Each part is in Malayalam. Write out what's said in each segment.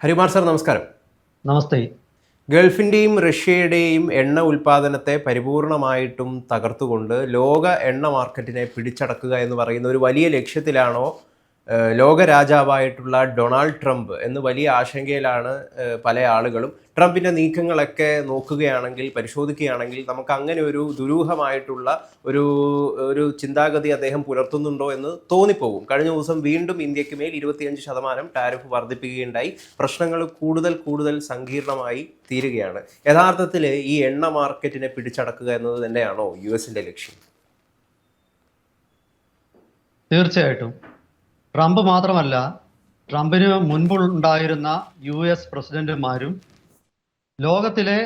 ഹരികുമാർ സാർ നമസ്കാരം. നമസ്തേ. ഗൾഫിന്റെയും റഷ്യയുടെയും എണ്ണ ഉൽപ്പാദനത്തെ പരിപൂർണമായിട്ടും തകർത്തുകൊണ്ട് ലോക എണ്ണ മാർക്കറ്റിനെ പിടിച്ചടക്കുക എന്ന് പറയുന്ന ഒരു വലിയ ലക്ഷ്യത്തിലാണോ ഏഹ്, ലോക രാജാവായിട്ടുള്ള ഡൊണാൾഡ് ട്രംപ് എന്ന് വലിയ ആശങ്കയിലാണ് പല ആളുകളും. ട്രംപിന്റെ നീക്കങ്ങളൊക്കെ നോക്കുകയാണെങ്കിൽ പരിശോധിക്കുകയാണെങ്കിൽ നമുക്ക് അങ്ങനെ ഒരു ദുരൂഹമായിട്ടുള്ള ഒരു ഒരു ചിന്താഗതി അദ്ദേഹം പുലർത്തുന്നുണ്ടോ എന്ന് തോന്നിപ്പോകും. കഴിഞ്ഞ ദിവസം വീണ്ടും ഇന്ത്യയ്ക്ക് മേൽ ഇരുപത്തിയഞ്ച് ശതമാനം ടാരിഫ് വർദ്ധിപ്പിക്കുകയുണ്ടായി. പ്രശ്നങ്ങൾ കൂടുതൽ കൂടുതൽ സങ്കീർണമായി തീരുകയാണ്. യഥാർത്ഥത്തിൽ ഈ എണ്ണ മാർക്കറ്റിനെ പിടിച്ചടക്കുക എന്നത് തന്നെയാണോ യു എസിന്റെ ലക്ഷ്യം? തീർച്ചയായിട്ടും. ട്രംപ് മാത്രമല്ല ട്രംപിന് മുൻപുണ്ടായിരുന്ന യു എസ് പ്രസിഡന്റുമാരും ലോകത്തിലെ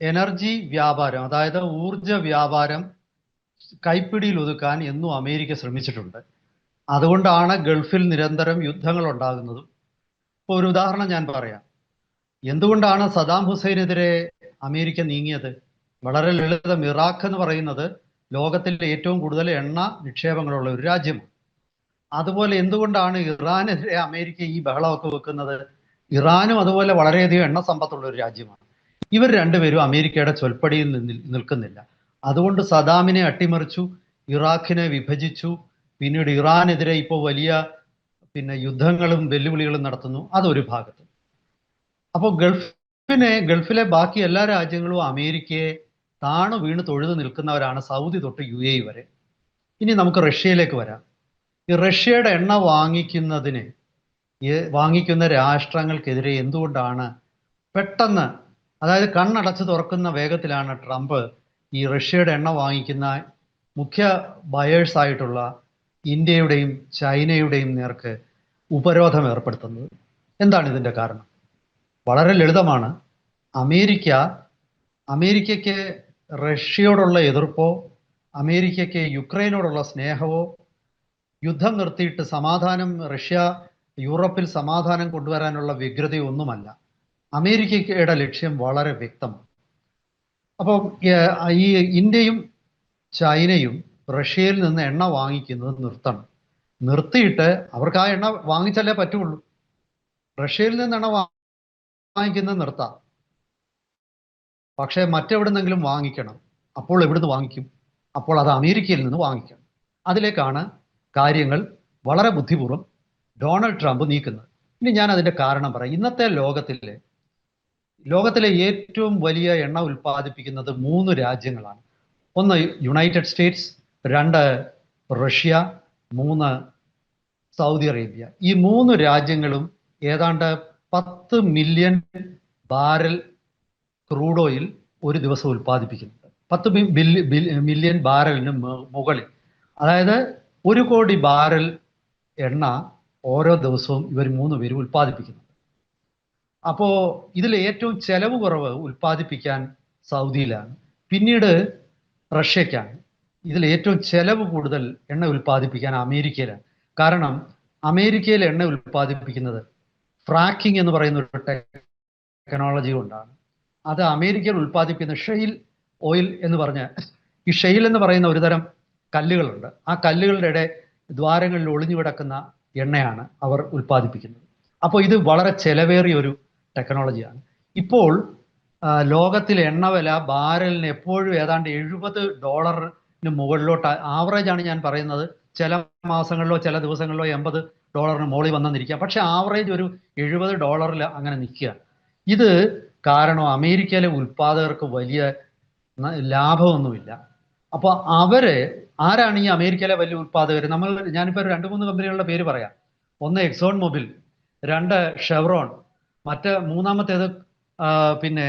എനർജി വ്യാപാരം അതായത് ഊർജ വ്യാപാരം കൈപ്പിടിയിൽ ഒതുക്കാൻ എന്നും അമേരിക്ക ശ്രമിച്ചിട്ടുണ്ട്. അതുകൊണ്ടാണ് ഗൾഫിൽ നിരന്തരം യുദ്ധങ്ങൾ ഉണ്ടാകുന്നതും ഇപ്പോൾ ഒരു ഉദാഹരണം ഞാൻ പറയാം. എന്തുകൊണ്ടാണ് സദാം ഹുസൈനെതിരെ അമേരിക്ക നീങ്ങിയത്? വളരെ ലളിതം ഇറാഖ് എന്ന് പറയുന്നത് ലോകത്തിലെ ഏറ്റവും കൂടുതൽ എണ്ണ നിക്ഷേപങ്ങളുള്ള ഒരു രാജ്യമാണ്. അതുപോലെ എന്തുകൊണ്ടാണ് ഇറാനെതിരെ അമേരിക്ക ഈ ബഹളമൊക്കെ വെക്കുന്നത്? ഇറാനും അതുപോലെ വളരെയധികം എണ്ണ സമ്പത്തുള്ള ഒരു രാജ്യമാണ്. ഇവർ രണ്ടുപേരും അമേരിക്കയുടെ ചൊൽപ്പടിയിൽ നിൽക്കുന്നില്ല. അതുകൊണ്ട് സദാമിനെ അട്ടിമറിച്ചു ഇറാഖിനെ വിഭജിച്ചു പിന്നീട് ഇറാനെതിരെ ഇപ്പോൾ വലിയ പിന്നെ യുദ്ധങ്ങളും വെല്ലുവിളികളും നടത്തുന്നു. അതൊരു ഭാഗത്ത്. അപ്പോൾ ഗൾഫിനെ ഗൾഫിലെ ബാക്കി എല്ലാ രാജ്യങ്ങളും അമേരിക്കയെ താണു വീണ് തൊഴുതു നിൽക്കുന്നവരാണ് സൗദി തൊട്ട് യു എ വരെ. ഇനി നമുക്ക് റഷ്യയിലേക്ക് വരാം. ഈ റഷ്യയുടെ എണ്ണ വാങ്ങിക്കുന്നതിന് വാങ്ങിക്കുന്ന രാഷ്ട്രങ്ങൾക്കെതിരെ എന്തുകൊണ്ടാണ് പെട്ടെന്ന് അതായത് കണ്ണടച്ച് തുറക്കുന്ന വേഗത്തിലാണ് ട്രംപ് ഈ റഷ്യയുടെ എണ്ണ വാങ്ങിക്കുന്ന മുഖ്യ ബയേഴ്സ് ആയിട്ടുള്ള ഇന്ത്യയുടെയും ചൈനയുടെയും നേർക്ക് ഉപരോധം ഏർപ്പെടുത്തുന്നത്? എന്താണ് ഇതിന്റെ കാരണം? വളരെ ലളിതമാണ്. അമേരിക്ക അമേരിക്കയ്ക്ക് റഷ്യയോടുള്ള എതിർപ്പോ അമേരിക്കയ്ക്ക് യുക്രൈനോടുള്ള സ്നേഹമോ യുദ്ധം നിർത്തിയിട്ട് സമാധാനം റഷ്യ യൂറോപ്പിൽ സമാധാനം കൊണ്ടുവരാനുള്ള വ്യഗ്രതയൊന്നുമല്ല അമേരിക്കയുടെ ലക്ഷ്യം വളരെ വ്യക്തമാണ്. അപ്പോൾ ഈ ഇന്ത്യയും ചൈനയും റഷ്യയിൽ നിന്ന് എണ്ണ വാങ്ങിക്കുന്നത് നിർത്തണം. നിർത്തിയിട്ട് അവർക്ക് ആ എണ്ണ വാങ്ങിച്ചാലേ പറ്റുള്ളൂ. റഷ്യയിൽ നിന്ന് എണ്ണ വാങ്ങിക്കുന്നത് നിർത്താം. പക്ഷേ മറ്റെവിടുന്നെങ്കിലും വാങ്ങിക്കണം. അപ്പോൾ എവിടുന്ന് വാങ്ങിക്കും? അപ്പോൾ അത് അമേരിക്കയിൽ നിന്ന് വാങ്ങിക്കണം. അതിലേക്കാണ് കാര്യങ്ങൾ വളരെ ബുദ്ധിപൂർവം ഡൊണാൾഡ് ട്രംപ് നീക്കുന്നത്. ഇനി ഞാൻ അതിന്റെ കാരണം പറയാം. ഇന്നത്തെ ലോകത്തിലെ ലോകത്തിലെ ഏറ്റവും വലിയ എണ്ണ ഉൽപ്പാദിപ്പിക്കുന്നത് മൂന്ന് രാജ്യങ്ങളാണ്. ഒന്ന് യുണൈറ്റഡ് സ്റ്റേറ്റ്സ് രണ്ട് റഷ്യ മൂന്ന് സൗദി അറേബ്യ. ഈ മൂന്ന് രാജ്യങ്ങളും ഏതാണ്ട് പത്ത് മില്യൺ ബാരൽ ക്രൂഡ് ഓയിൽ ഒരു ദിവസം ഉൽപ്പാദിപ്പിക്കുന്നുണ്ട്. പത്ത് മില്യൺ ബാരലിന് മുകളിൽ. അതായത് ഒരു കോടി ബാരൽ എണ്ണ ഓരോ ദിവസവും ഇവർ മൂന്ന് പേരും ഉൽപ്പാദിപ്പിക്കുന്നുണ്ട് അപ്പോൾ ഇതിൽ ഏറ്റവും ചെലവ് കുറവ് ഉൽപ്പാദിപ്പിക്കാൻ സൗദിയിലാണ്. പിന്നീട് റഷ്യക്കാണ്. ഇതിൽ ഏറ്റവും ചെലവ് കൂടുതൽ എണ്ണ ഉൽപ്പാദിപ്പിക്കാൻ അമേരിക്കയിലാണ്. കാരണം അമേരിക്കയിൽ എണ്ണ ഉൽപ്പാദിപ്പിക്കുന്നത് ഫ്രാക്കിംഗ് എന്ന് പറയുന്ന ഒരു ടെക്നോളജി കൊണ്ടാണ്. അത് അമേരിക്കയിൽ ഉൽപ്പാദിപ്പിക്കുന്ന ഷെയിൽ ഓയിൽ എന്ന് പറഞ്ഞ ഈ ഷെയിൽ എന്ന് പറയുന്ന ഒരു തരം കല്ലുകളുണ്ട്. ആ കല്ലുകളുടെ ഇടെ ദ്വാരങ്ങളിൽ ഒളിഞ്ഞു കിടക്കുന്ന എണ്ണയാണ് അവർ ഉൽപ്പാദിപ്പിക്കുന്നത്. അപ്പോൾ ഇത് വളരെ ചെലവേറിയ ഒരു ടെക്നോളജിയാണ്. ഇപ്പോൾ ലോകത്തിലെ എണ്ണവില ബാരലിന് എപ്പോഴും ഏതാണ്ട് എഴുപത് ഡോളറിന് മുകളിലോട്ട് ആവറേജ് ആണ് ഞാൻ പറയുന്നത്. ചില മാസങ്ങളിലോ ചില ദിവസങ്ങളിലോ എൺപത് ഡോളറിന് മുകളിൽ വന്നെന്നിരിക്കുക. പക്ഷെ ആവറേജ് ഒരു എഴുപത് ഡോളറിൽ അങ്ങനെ നിൽക്കുക. ഇത് കാരണം അമേരിക്കയിലെ ഉൽപ്പാദകർക്ക് വലിയ ലാഭമൊന്നുമില്ല. അപ്പോൾ അവർ ആരാണ് ഈ അമേരിക്കയിലെ വലിയ ഉത്പാദകർ നമ്മൾ ഞാനിപ്പോൾ രണ്ട് മൂന്ന് കമ്പനികളുടെ പേര് പറയാം. ഒന്ന് എക്സോൺ മൊബിൽ രണ്ട് ഷെവറോൺ മറ്റ് മൂന്നാമത്തേത് പിന്നെ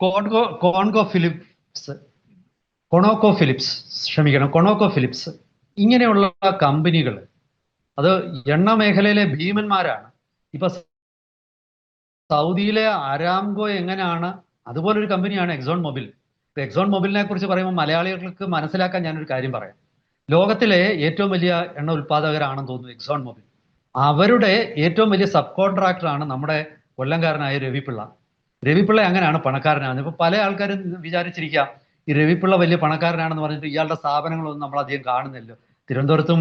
Congo Congo Phillips Conoco Phillips ക്ഷമിക്കണം കൊണോക്കോ ഫിലിപ്സ്. ഇങ്ങനെയുള്ള കമ്പനികൾ അത് എണ്ണ മേഖലയിലെ ഭീമന്മാരാണ്. ഇപ്പൊ സൗദിയിലെ അരാംകോ എങ്ങനെയാണ് അതുപോലൊരു കമ്പനിയാണ് എക്സോൺ മൊബിൽ എക്സോൺ മൊബിലിനെ കുറിച്ച് പറയുമ്പോൾ മലയാളികൾക്ക് മനസ്സിലാക്കാൻ ഞാനൊരു കാര്യം പറയാം. ലോകത്തിലെ ഏറ്റവും വലിയ എണ്ണ ഉൽപ്പാദകരാണെന്ന് തോന്നുന്നു എക്സോൺ മൊബിൽ അവരുടെ ഏറ്റവും വലിയ സബ് കോൺട്രാക്ടറാണ് നമ്മുടെ കൊല്ലംകാരനായ രവിപിള്ള. രവിപിള്ള അങ്ങനെയാണ് പണക്കാരനാണ് ഇപ്പൊ പല ആൾക്കാരും വിചാരിച്ചിരിക്കാം ഈ രവിപിള്ള വലിയ പണക്കാരനാണെന്ന് പറഞ്ഞിട്ട് ഇയാളുടെ സ്ഥാപനങ്ങളൊന്നും നമ്മൾ അധികം കാണുന്നില്ല തിരുവനന്തപുരത്തും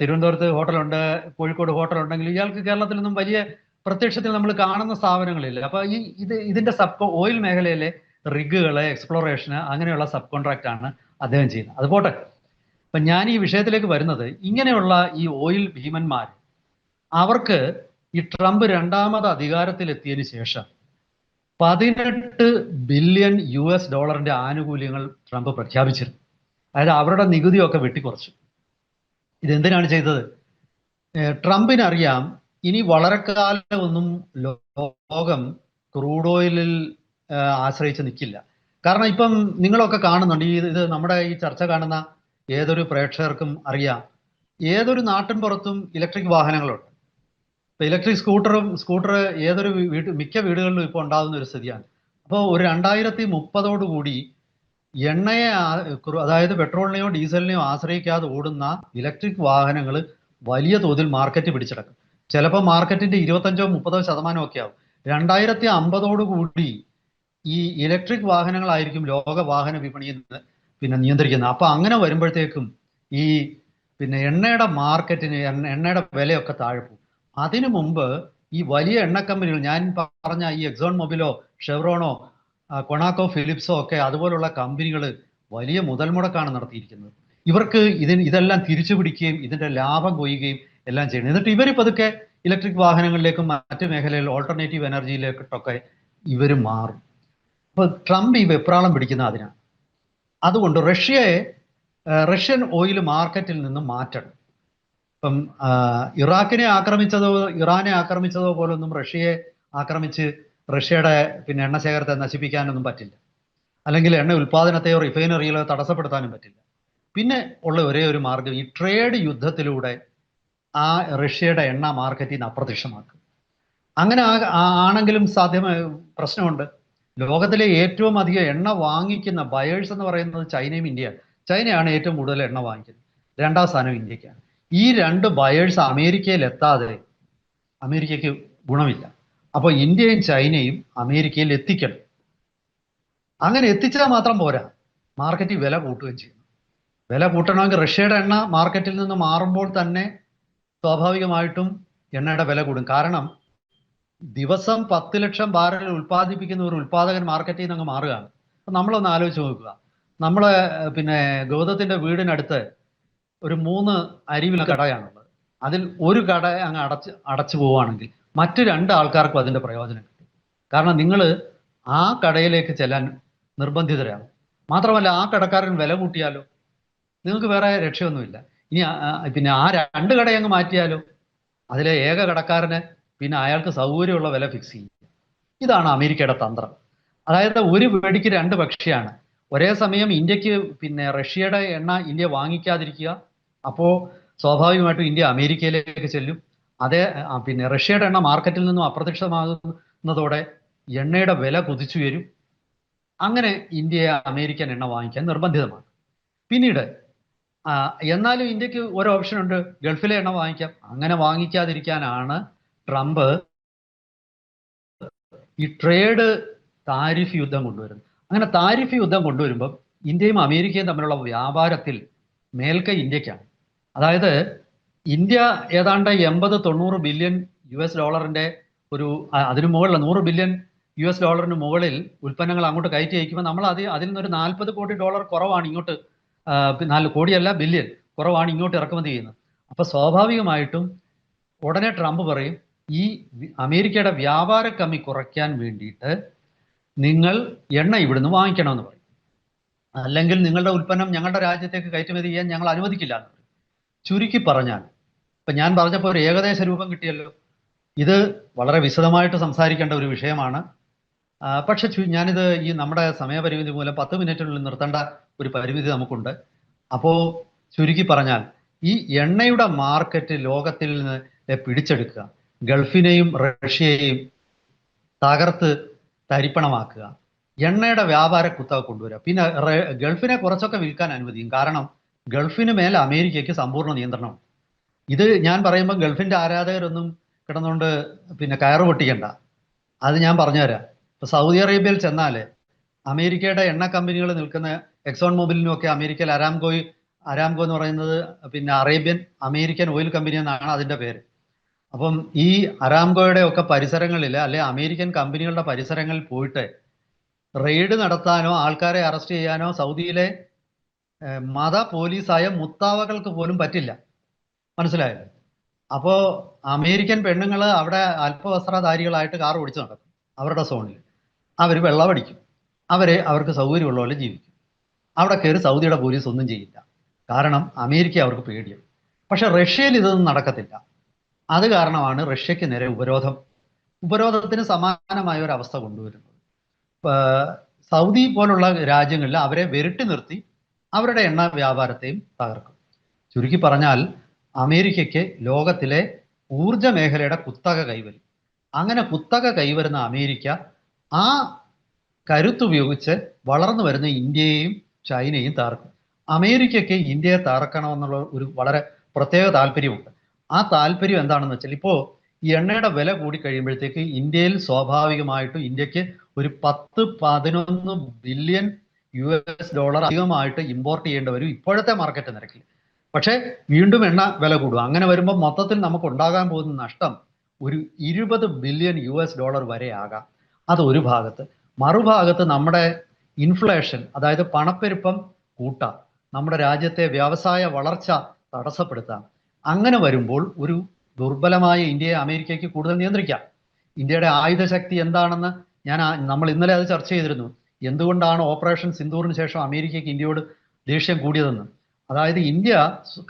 തിരുവനന്തപുരത്ത് ഹോട്ടലുണ്ട് കോഴിക്കോട് ഹോട്ടലുണ്ടെങ്കിൽ ഇയാൾക്ക് കേരളത്തിലൊന്നും വലിയ പ്രത്യക്ഷത്തിൽ നമ്മൾ കാണുന്ന സ്ഥാപനങ്ങളില്ല. അപ്പൊ ഈ ഇത് ഇതിന്റെ സബ് ഓയിൽ മേഖലയിലെ റിഗുകൾ എക്സ്പ്ലോറേഷന് അങ്ങനെയുള്ള സബ് കോൺട്രാക്റ്റ് ആണ് അദ്ദേഹം ചെയ്യുന്നത്. അത് പോട്ടെ. അപ്പൊ ഞാൻ ഈ വിഷയത്തിലേക്ക് വരുന്നത് ഇങ്ങനെയുള്ള ഈ ഓയിൽ ഭീമന്മാർ അവർക്ക് ഈ ട്രംപ് രണ്ടാമത് അധികാരത്തിലെത്തിയതിനു ശേഷം പതിനെട്ട് ബില്യൺ യു എസ് ഡോളറിന്റെ ആനുകൂല്യങ്ങൾ ട്രംപ് പ്രഖ്യാപിച്ചിരുന്നു. അതായത് അവരുടെ നികുതിയൊക്കെ വെട്ടിക്കുറച്ചു. ഇതെന്തിനാണ് ചെയ്തത്? ട്രംപിനറിയാം ഇനി വളരെ കാലം ഒന്നും ലോകം ക്രൂഡ് ഓയിലിൽ ആശ്രയിച്ച് നിൽക്കില്ല കാരണം ഇപ്പം നിങ്ങളൊക്കെ കാണുന്നുണ്ട് ഈ ഇത് നമ്മുടെ ഈ ചർച്ച കാണുന്ന ഏതൊരു പ്രേക്ഷകർക്കും അറിയാം ഏതൊരു നാട്ടിൻ പുറത്തും ഇലക്ട്രിക് വാഹനങ്ങളുണ്ട്. ഇപ്പൊ ഇലക്ട്രിക് സ്കൂട്ടറും സ്കൂട്ടർ ഏതൊരു വീട് മിക്ക വീടുകളിലും ഇപ്പോൾ ഉണ്ടാകുന്ന ഒരു സ്ഥിതിയാണ്. അപ്പോൾ ഒരു രണ്ടായിരത്തി മുപ്പതോടുകൂടി എണ്ണയെ അതായത് പെട്രോളിനെയോ ഡീസലിനെയോ ആശ്രയിക്കാതെ ഓടുന്ന ഇലക്ട്രിക് വാഹനങ്ങൾ വലിയ തോതിൽ മാർക്കറ്റ് പിടിച്ചെടുക്കും. ചിലപ്പോൾ മാർക്കറ്റിന്റെ ഇരുപത്തഞ്ചോ മുപ്പതോ ശതമാനം ഒക്കെ ആവും. രണ്ടായിരത്തി അമ്പതോടുകൂടി ഈ ഇലക്ട്രിക് വാഹനങ്ങളായിരിക്കും ലോക വാഹന വിപണിയിൽ നിന്ന് പിന്നെ നിയന്ത്രിക്കുന്നത്. അപ്പൊ അങ്ങനെ വരുമ്പോഴത്തേക്കും ഈ പിന്നെ എണ്ണയുടെ മാർക്കറ്റിന് എണ്ണയുടെ വിലയൊക്കെ താഴെ പോകും. അതിനു മുമ്പ് ഈ വലിയ എണ്ണ കമ്പനികൾ ഞാൻ പറഞ്ഞ ഈ എക്സോൺ മൊബിലോ ഷെവറോണോ കൊണാക്കോ ഫിലിപ്സോ ഒക്കെ അതുപോലുള്ള കമ്പനികൾ വലിയ മുതൽ മുടക്കാണ് നടത്തിയിരിക്കുന്നത്. ഇവർക്ക് ഇതിന് ഇതെല്ലാം തിരിച്ചു പിടിക്കുകയും ഇതിന്റെ ലാഭം കൊയ്യുകയും എല്ലാം ചെയ്യണം എന്നിട്ട് ഇവർ പതുക്കെ ഇലക്ട്രിക് വാഹനങ്ങളിലേക്കും മറ്റു മേഖലയിൽ ഓൾട്ടർനേറ്റീവ് എനർജിയിലേക്കൊക്കെ ഇവർ മാറും. അപ്പൊ ട്രംപ് ഈ വെപ്രാളം പിടിക്കുന്ന അതിനാണ് അതുകൊണ്ട് റഷ്യയെ റഷ്യൻ ഓയിൽ മാർക്കറ്റിൽ നിന്ന് മാറ്റണം. ഇപ്പം ഇറാഖിനെ ആക്രമിച്ചതോ ഇറാനെ ആക്രമിച്ചതോ പോലൊന്നും റഷ്യയെ ആക്രമിച്ച് റഷ്യയുടെ പിന്നെ എണ്ണ ശേഖരത്തെ നശിപ്പിക്കാനൊന്നും പറ്റില്ല. അല്ലെങ്കിൽ എണ്ണ ഉൽപാദനത്തെയോ റിഫൈനറിയിലോ തടസ്സപ്പെടുത്താനും പറ്റില്ല. പിന്നെ ഉള്ള ഒരേ ഒരു മാർഗം ഈ ട്രേഡ് യുദ്ധത്തിലൂടെ ആ റഷ്യയുടെ എണ്ണ മാർക്കറ്റിൽ നിന്ന് അപ്രത്യക്ഷമാക്കും. അങ്ങനെ ആണെങ്കിലും സാധ്യമായ പ്രശ്നമുണ്ട്. ലോകത്തിലെ ഏറ്റവും അധികം എണ്ണ വാങ്ങിക്കുന്ന ബയേഴ്സ് എന്ന് പറയുന്നത് ചൈനയും ഇന്ത്യയാണ് ചൈനയാണ് ഏറ്റവും കൂടുതൽ എണ്ണ വാങ്ങിക്കുന്നത്. രണ്ടാം സ്ഥാനം ഇന്ത്യക്കാണ്. ഈ രണ്ട് ബയേഴ്സ് അമേരിക്കയിൽ എത്താതെ അമേരിക്കയ്ക്ക് ഗുണമില്ല. അപ്പോൾ ഇന്ത്യയും ചൈനയും അമേരിക്കയിൽ എത്തിക്കണം. അങ്ങനെ എത്തിച്ചാൽ മാത്രം പോരാ. മാർക്കറ്റിൽ വില കൂട്ടുകയും ചെയ്യും. വില കൂട്ടണമെങ്കിൽ റഷ്യയുടെ എണ്ണ മാർക്കറ്റിൽ നിന്ന് മാറുമ്പോൾ തന്നെ സ്വാഭാവികമായിട്ടും എണ്ണയുടെ വില കൂടും. കാരണം ദിവസം പത്ത് ലക്ഷം ബാരൽ ഉൽപ്പാദിപ്പിക്കുന്ന ഒരു ഉൽപ്പാദകൻ മാർക്കറ്റിൽ നിന്ന് അങ്ങ് മാറുകയാണ്. നമ്മളൊന്ന് ആലോചിച്ച് നോക്കുക. നമ്മൾ പിന്നെ ഗൗതത്തിന്റെ വീടിനടുത്ത് ഒരു മൂന്ന് അരിവിൽ കടയാണുള്ളത്. അതിൽ ഒരു കട അങ്ങ് അടച്ച് അടച്ചു പോവുകയാണെങ്കിൽ മറ്റു രണ്ട് ആൾക്കാർക്കും അതിന്റെ പ്രയോജനം കിട്ടും. കാരണം നിങ്ങൾ ആ കടയിലേക്ക് ചെല്ലാൻ നിർബന്ധിതരാണ്. മാത്രമല്ല ആ കടക്കാരൻ വില കൂട്ടിയാലോ? നിങ്ങൾക്ക് വേറെ രക്ഷയൊന്നുമില്ല. ഇനി പിന്നെ ആ രണ്ട് കടയങ്ങ് മാറ്റിയാലോ? അതിലെ ഏക കടക്കാരന് പിന്നെ അയാൾക്ക് സൗകര്യമുള്ള വില ഫിക്സ് ചെയ്യും. ഇതാണ് അമേരിക്കയുടെ തന്ത്രം. അതായത് ഒരു വെടിക്ക് രണ്ട് പക്ഷിയാണ്. ഒരേ സമയം ഇന്ത്യയ്ക്ക് പിന്നെ റഷ്യയുടെ എണ്ണ ഇന്ത്യ വാങ്ങിക്കാതിരിക്കുക. അപ്പോൾ സ്വാഭാവികമായിട്ടും ഇന്ത്യ അമേരിക്കയിലേക്ക് ചെല്ലും. അതേ പിന്നെ റഷ്യയുടെ എണ്ണ മാർക്കറ്റിൽ നിന്നും അപ്രത്യക്ഷമാകുന്നതോടെ എണ്ണയുടെ വില കുതിച്ചു വരും അങ്ങനെ ഇന്ത്യയെ അമേരിക്കൻ എണ്ണ വാങ്ങിക്കാൻ നിർബന്ധിതമാണ്. പിന്നീട് എന്നാലും ഇന്ത്യയ്ക്ക് ഒരു ഓപ്ഷൻ ഉണ്ട്. ഗൾഫിലെ എണ്ണ വാങ്ങിക്കാം. അങ്ങനെ വാങ്ങിക്കാതിരിക്കാനാണ് ട്രംപ് ഈ ട്രേഡ് താരിഫ് യുദ്ധം കൊണ്ടുവരുന്നു. അങ്ങനെ താരിഫ് യുദ്ധം കൊണ്ടുവരുമ്പോൾ ഇന്ത്യയും അമേരിക്കയും തമ്മിലുള്ള വ്യാപാരത്തിൽ മേൽക്കൈ ഇന്ത്യക്കാണ്. അതായത് ഇന്ത്യ ഏതാണ്ട് എൺപത് തൊണ്ണൂറ് ബില്യൺ യു എസ് ഡോളറിന്റെ ഒരു അതിനു മുകളിൽ നൂറ് ബില്യൺ യു എസ് ഡോളറിന് മുകളിൽ ഉൽപ്പന്നങ്ങൾ അങ്ങോട്ട് കയറ്റി അയക്കുമ്പോൾ നമ്മൾ അത് അതിൽ നിന്നൊരു നാൽപ്പത് കോടി ഡോളർ കുറവാണ് ഇങ്ങോട്ട് നാല് കോടിയല്ല ബില്യൺ കുറവാണ് ഇങ്ങോട്ട് ഇറക്കുമതി ചെയ്യുന്നത്. അപ്പോൾ സ്വാഭാവികമായിട്ടും ഉടനെ ട്രംപ് പറയും ഈ അമേരിക്കയുടെ വ്യാപാര കമ്മി കുറയ്ക്കാൻ വേണ്ടിയിട്ട് നിങ്ങൾ എണ്ണ ഇവിടുന്ന് വാങ്ങിക്കണമെന്ന് പറയും. അല്ലെങ്കിൽ നിങ്ങളുടെ ഉൽപ്പന്നം ഞങ്ങളുടെ രാജ്യത്തേക്ക് കയറ്റുമതി ചെയ്യാൻ ഞങ്ങൾ അനുവദിക്കില്ല എന്ന് പറയും. ചുരുക്കി പറഞ്ഞാൽ ഇപ്പം ഞാൻ പറഞ്ഞപ്പോൾ ഒരു ഏകദേശ രൂപം കിട്ടിയല്ലോ. ഇത് വളരെ വിശദമായിട്ട് സംസാരിക്കേണ്ട ഒരു വിഷയമാണ്. പക്ഷെ ഞാനിത് ഈ നമ്മുടെ സമയപരിമിതി മൂലം പത്ത് മിനിറ്റിനുള്ളിൽ നിർത്തേണ്ട ഒരു പരിമിതി നമുക്കുണ്ട്. അപ്പോൾ ചുരുക്കി പറഞ്ഞാൽ ഈ എണ്ണയുടെ മാർക്കറ്റ് ലോകത്തിൽ നിന്ന് പിടിച്ചെടുക്കുക. ഗൾഫിനെയും റഷ്യയെയും തകർത്ത് തരിപ്പണമാക്കുക. എണ്ണയുടെ വ്യാപാര കുത്തക കൊണ്ടുവരിക. പിന്നെ ഗൾഫിനെ കുറച്ചൊക്കെ വിൽക്കാൻ അനുവദിക്കും. കാരണം ഗൾഫിന് മേൽ അമേരിക്കയ്ക്ക് സമ്പൂർണ നിയന്ത്രണം ഇത് ഞാൻ പറയുമ്പോൾ ഗൾഫിന്റെ ആരാധകരൊന്നും കിടന്നുകൊണ്ട് പിന്നെ കയറ് പൊട്ടിക്കണ്ട. അത് ഞാൻ പറഞ്ഞുതരാം. ഇപ്പൊ സൗദി അറേബ്യയിൽ ചെന്നാൽ അമേരിക്കയുടെ എണ്ണ കമ്പനികൾ നിൽക്കുന്ന എക്സോൺ മൊബിലിനും ഒക്കെ അമേരിക്കയിൽ അരാംകോയി അരാംകോ എന്ന് പറയുന്നത് പിന്നെ അറേബ്യൻ അമേരിക്കൻ ഓയിൽ കമ്പനി എന്നാണ് അതിന്റെ പേര്. അപ്പം ഈ അരാംകോയുടെ ഒക്കെ പരിസരങ്ങളിൽ അല്ലെ അമേരിക്കൻ കമ്പനികളുടെ പരിസരങ്ങളിൽ പോയിട്ട് റെയ്ഡ് നടത്താനോ ആൾക്കാരെ അറസ്റ്റ് ചെയ്യാനോ സൗദിയിലെ മത പോലീസായ മുത്താവകൾക്ക് പോലും പറ്റില്ല. മനസ്സിലായോ? അപ്പോ അമേരിക്കൻ പെണ്ണുങ്ങൾ അവിടെ അല്പവസ്ത്രധാരികളായിട്ട് കാർ ഓടിച്ചു നടക്കും അവരുടെ സോണിൽ അവർ വെള്ളമടിക്കും അവരെ അവർക്ക് സൗകര്യമുള്ള പോലെ ജീവിക്കും. അവിടെ കയറി സൗദിയുടെ പോലീസ് ഒന്നും ചെയ്യില്ല. കാരണം അമേരിക്ക അവർക്ക് പേടിയാണ് പക്ഷെ റഷ്യയിൽ ഇതൊന്നും നടക്കത്തില്ല. അത് കാരണമാണ് റഷ്യക്ക് നേരെ ഉപരോധം ഉപരോധത്തിന് സമാനമായ ഒരു അവസ്ഥ കൊണ്ടുവരുന്നത്. സൗദി പോലുള്ള രാജ്യങ്ങളിൽ അവരെ വെരുട്ടി നിർത്തി അവരുടെ എണ്ണ വ്യാപാരത്തെയും തകർക്കും. ചുരുക്കി പറഞ്ഞാൽ അമേരിക്കയ്ക്ക് ലോകത്തിലെ ഊർജ മേഖലയുടെ കുത്തക കൈവരും. അങ്ങനെ കുത്തക കൈവരുന്ന അമേരിക്ക ആ കരുത്തുപയോഗിച്ച് വളർന്നു വരുന്ന ഇന്ത്യയെയും ചൈനയും തകർക്കും. അമേരിക്കയ്ക്ക് ഇന്ത്യയെ തകർക്കണമെന്നുള്ള ഒരു വളരെ പ്രത്യേക താല്പര്യമുണ്ട്. ആ താല്പര്യം എന്താണെന്ന് വെച്ചാൽ ഇപ്പോൾ ഈ എണ്ണയുടെ വില കൂടി കഴിയുമ്പോഴത്തേക്ക് ഇന്ത്യയിൽ സ്വാഭാവികമായിട്ടും ഇന്ത്യയ്ക്ക് ഒരു പത്ത് പതിനൊന്ന് ബില്യൺ യു എസ് ഡോളർ അധികമായിട്ട് ഇമ്പോർട്ട് ചെയ്യേണ്ടി വരും ഇപ്പോഴത്തെ മാർക്കറ്റ് നിരക്കിൽ. പക്ഷേ വീണ്ടും എണ്ണ വില കൂടും. അങ്ങനെ വരുമ്പോൾ മൊത്തത്തിൽ നമുക്ക് ഉണ്ടാകാൻ പോകുന്ന നഷ്ടം ഒരു ഇരുപത് ബില്യൺ യു എസ് ഡോളർ വരെ ആകാം. അത് ഒരു ഭാഗത്ത്. മറുഭാഗത്ത് നമ്മുടെ ഇൻഫ്ലേഷൻ അതായത് പണപ്പെരുപ്പം കൂട്ടാം. നമ്മുടെ രാജ്യത്തെ വ്യവസായ വളർച്ച തടസ്സപ്പെടുത്താം. അങ്ങനെ വരുമ്പോൾ ഒരു ദുർബലമായ ഇന്ത്യയെ അമേരിക്കയ്ക്ക് കൂടുതൽ നിയന്ത്രിക്കാം. ഇന്ത്യയുടെ ആയുധശക്തി എന്താണെന്ന് ഞാൻ നമ്മൾ ഇന്നലെ അത് ചർച്ച ചെയ്തിരുന്നു. എന്തുകൊണ്ടാണ് ഓപ്പറേഷൻ സിന്ദൂറിന് ശേഷം അമേരിക്കയ്ക്ക് ഇന്ത്യയോട് ദേഷ്യം കൂടിയതെന്ന്? അതായത് ഇന്ത്യ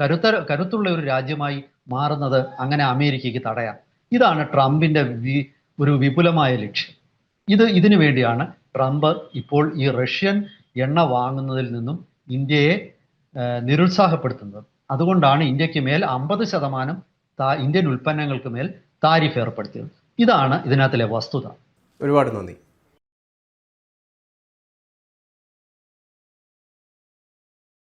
കരുത്ത കരുത്തുള്ള ഒരു രാജ്യമായി മാറുന്നത് അങ്ങനെ അമേരിക്കയ്ക്ക് തടയാം. ഇതാണ് ട്രംപിന്റെ ഒരു വിപുലമായ ലക്ഷ്യം. ഇത് ഇതിനു വേണ്ടിയാണ് ട്രംപ് ഇപ്പോൾ ഈ റഷ്യൻ എണ്ണ വാങ്ങുന്നതിൽ നിന്നും ഇന്ത്യയെ നിരുത്സാഹപ്പെടുത്തുന്നത്. അതുകൊണ്ടാണ് ഇന്ത്യയ്ക്ക് മേൽ അമ്പത് ശതമാനം ഇന്ത്യൻ ഉൽപ്പന്നങ്ങൾക്ക് മേൽ താരിഫ് ഏർപ്പെടുത്തിയത്. ഇതാണ് ഇതിനകത്തിലെ വസ്തുത. ഒരുപാട് നന്ദി.